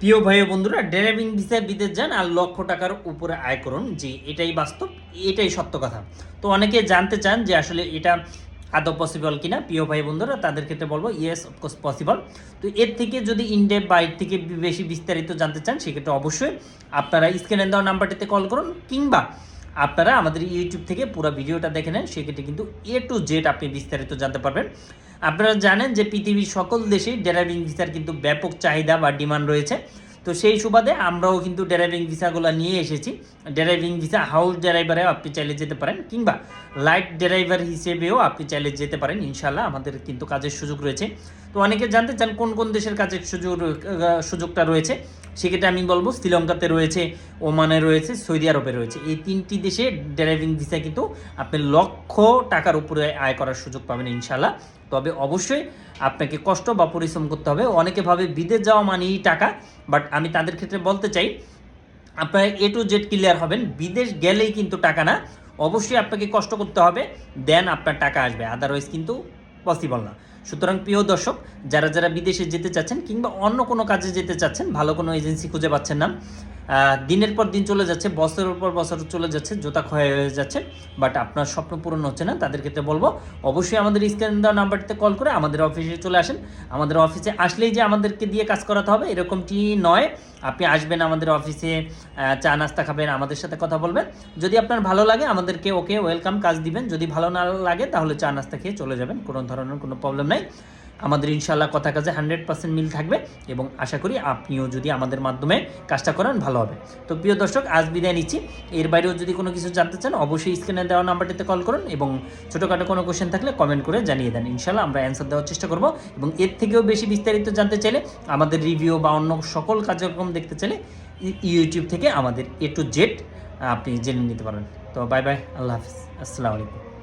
প্রিয় ভাই বন্ধুরা, ড্রাইভিং ভিসায় বিদেশ যান আর লক্ষ টাকার উপরে আয় করুন, যে এটাই বাস্তব, এটাই সত্য কথা। তো অনেকে জানতে চান যে আসলে এটা আদৌ পসিবল কিনা। প্রিয় ভাই বন্ধুরা, তাদের ক্ষেত্রে বলব ইয়েস অফকোর্স পসিবল তো এর থেকে যদি ইনডেপ বা এর থেকে বেশি বিস্তারিত জানতে চান, সেক্ষেত্রে অবশ্যই আপনারা স্ক্রিনে দেওয়া নাম্বারটিতে কল করুন, কিংবা আপনারা আমাদের ইউটিউব থেকে পুরো ভিডিওটা দেখে নেন। সেক্ষেত্রে কিন্তু এ টু জেড আপনি বিস্তারিত জানতে পারবেন। আপনারা জানেন যে পৃথিবীর সকল দেশেই ড্রাইভিং ভিসার কিন্তু ব্যাপক চাহিদা বা ডিমান্ড রয়েছে। তো সেই সুবাদে আমরাও কিন্তু ড্রাইভিং ভিসাগুলো নিয়ে এসেছি। ড্রাইভিং ভিসা হাউস ড্রাইভারে আপনি চাইলে যেতে পারেন কিংবা লাইট ড্রাইভার হিসেবেও আপনি চাইলে যেতে পারেন। ইনশাল্লাহ আমাদের কিন্তু কাজের সুযোগ রয়েছে। তো অনেকে জানতে চান কোন কোন দেশের কাজের সুযোগ সুযোগটা রয়েছে? সেক্ষেত্রে আমি বলব শ্রীলঙ্কাতে রয়েছে, ওমানে রয়েছে, সৌদি আরবে রয়েছে। এই তিনটি দেশে ড্রাইভিং ভিসা কিন্তু আপনি লক্ষ টাকার উপরে আয় করার সুযোগ পাবেন ইনশাল্লাহ তবে অবশ্যই আপনাকে কষ্ট বা পরিশ্রম করতে হবে। অনেকে ভাবে বিদেশ যাওয়া মানেই টাকা বাট আমি তাদের ক্ষেত্রে বলতে চাই, আপনারা এ টু জেড ক্লিয়ার হবেন। বিদেশ গেলেই কিন্তু টাকা না। অবশ্যই আপনাকে কষ্ট করতে হবে দেন আপনার টাকা আসবে। আদারওয়াইজ কিন্তু পসিবল না। সুতরাং প্রিয় দর্শক, যারা যারা বিদেশে যেতে চাচ্ছেন কিংবা অন্য কোনো কাজে যেতে চাচ্ছেন, ভালো কোনো এজেন্সি খুঁজে পাচ্ছেন না। দিনের পর দিন চলে যাচ্ছে, বছরের পর বছর চলে যাচ্ছে, জোতা ক্ষয় হয়ে যাচ্ছে বাট আপনার স্বপ্ন পূরণ হচ্ছে না, তাদের ক্ষেত্রে বলব, অবশ্যই আমাদের স্ক্রিন দেওয়া নাম্বারটিতে কল করে আমাদের অফিসে চলে আসেন। আমাদের অফিসে আসলেই যে আমাদেরকে দিয়ে কাজ করাতে হবে, এরকমটি নয়। আপনি আসবেন আমাদের অফিসে চা নাস্তা খাবেন, আমাদের সাথে কথা বলবেন। যদি আপনার ভালো লাগে, আমাদেরকে ওকে ওয়েলকাম কাজ দিবেন। যদি ভালো না লাগে, তাহলে চা নাস্তা খেয়ে চলে যাবেন, কোনো ধরনের কোনো প্রবলেম নাই। আমাদের ইনশাল্লাহ কথা কাজে হান্ড্রেড পার্সেন্ট মিল থাকবে এবং আশা করি আপনিও যদি আমাদের মাধ্যমে কাজটা করেন, ভালো হবে। তো প্রিয় দর্শক, আজ বিদায় নিচ্ছি। এর বাইরেও যদি কোনো কিছু জানতে চান, অবশ্যই স্ক্রিনে দেওয়া নাম্বারটিতে কল করুন এবং ছোটোখাটো কোনো কোশ্চেন থাকলে কমেন্ট করে জানিয়ে দেন। ইনশাল্লাহ আমরা অ্যান্সার দেওয়ার চেষ্টা করব এবং এর থেকেও বেশি বিস্তারিত জানতে চাইলে আমাদের রিভিউ বা অন্য সকল কার্যক্রম দেখতে চাইলে ইউটিউব থেকে আমাদের এ টু জেড আপনি জেনে নিতে পারেন। তো বাই বাই আল্লাহ হাফিজ। আসসালামু আলাইকুম।